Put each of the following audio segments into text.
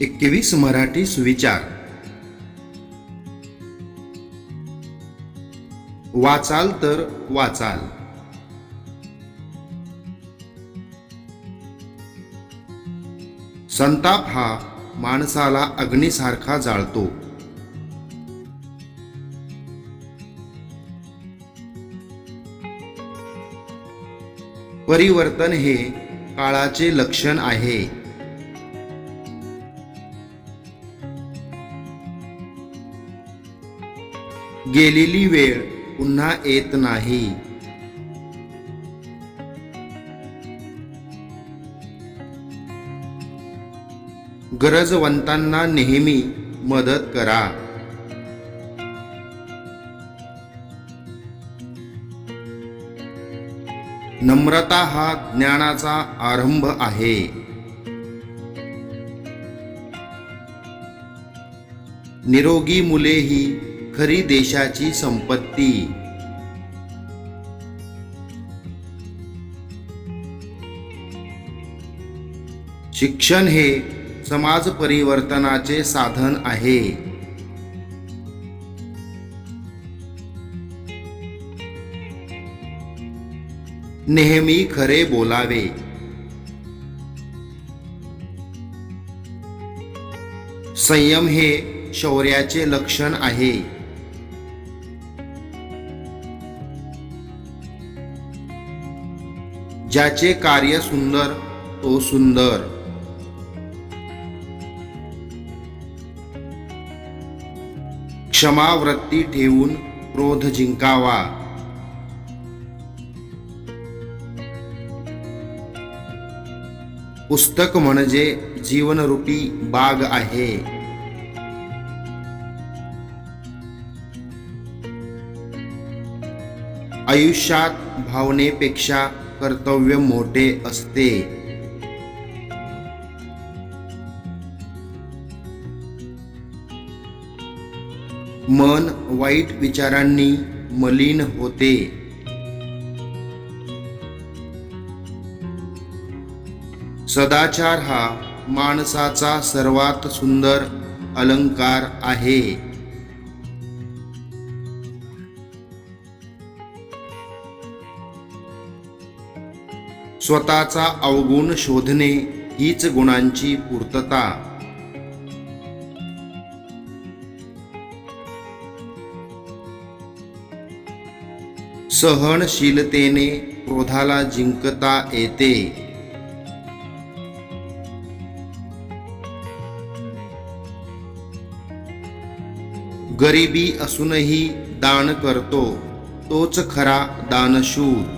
एकवीस मराठी सुविचार. वाचाल तर वाचाल. संताप हा माणसाला अग्नीसारखा जाळतो. परिवर्तन हे काळाचे लक्षण आहे. गेलेली वेळ पुन्हा येत नाही. गरजवंतांना नेहमी मदत करा. नम्रता हा ज्ञानाचा आरंभ आहे. निरोगी मुले ही खरी देशाची संपत्ती. शिक्षण हे समाज परिवर्तनाचे साधन आहे. नेहमी खरे बोलावे. संयम हे शौर्याचे लक्षण आहे. ज्याचे कार्य सुंदर तो सुंदर. क्षमावृत्ती ठेवून क्रोध जिंकावा. पुस्तक म्हणजे जीवनरूपी बाग आहे. आयुष्यात भावनेपेक्षा कर्तव्य मोठे असते. मन वाईट विचारांनी मलिन होते. सदाचार हा माणसाचा सर्वात सुंदर अलंकार आहे. स्वतःचा अवगुण शोधणे हीच गुणांची पूर्तता. सहनशीलतेने क्रोधाला जिंकता येते. गरिबी असूनही दान करतो तोच खरा दानशूर.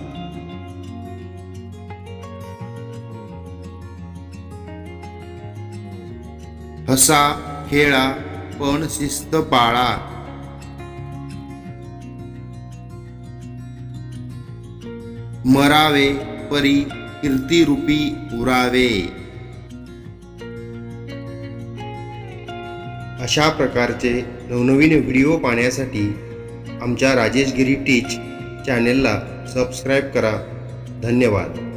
हसा खेळा पण शिस्त पाळा. मरावे परी कीर्तिरूपी उरावे. अशा प्रकारचे नवनवीन व्हिडिओ पाहण्यासाठी आमच्या राजेशगिरी टीच चॅनेलला सबस्क्राईब करा. धन्यवाद.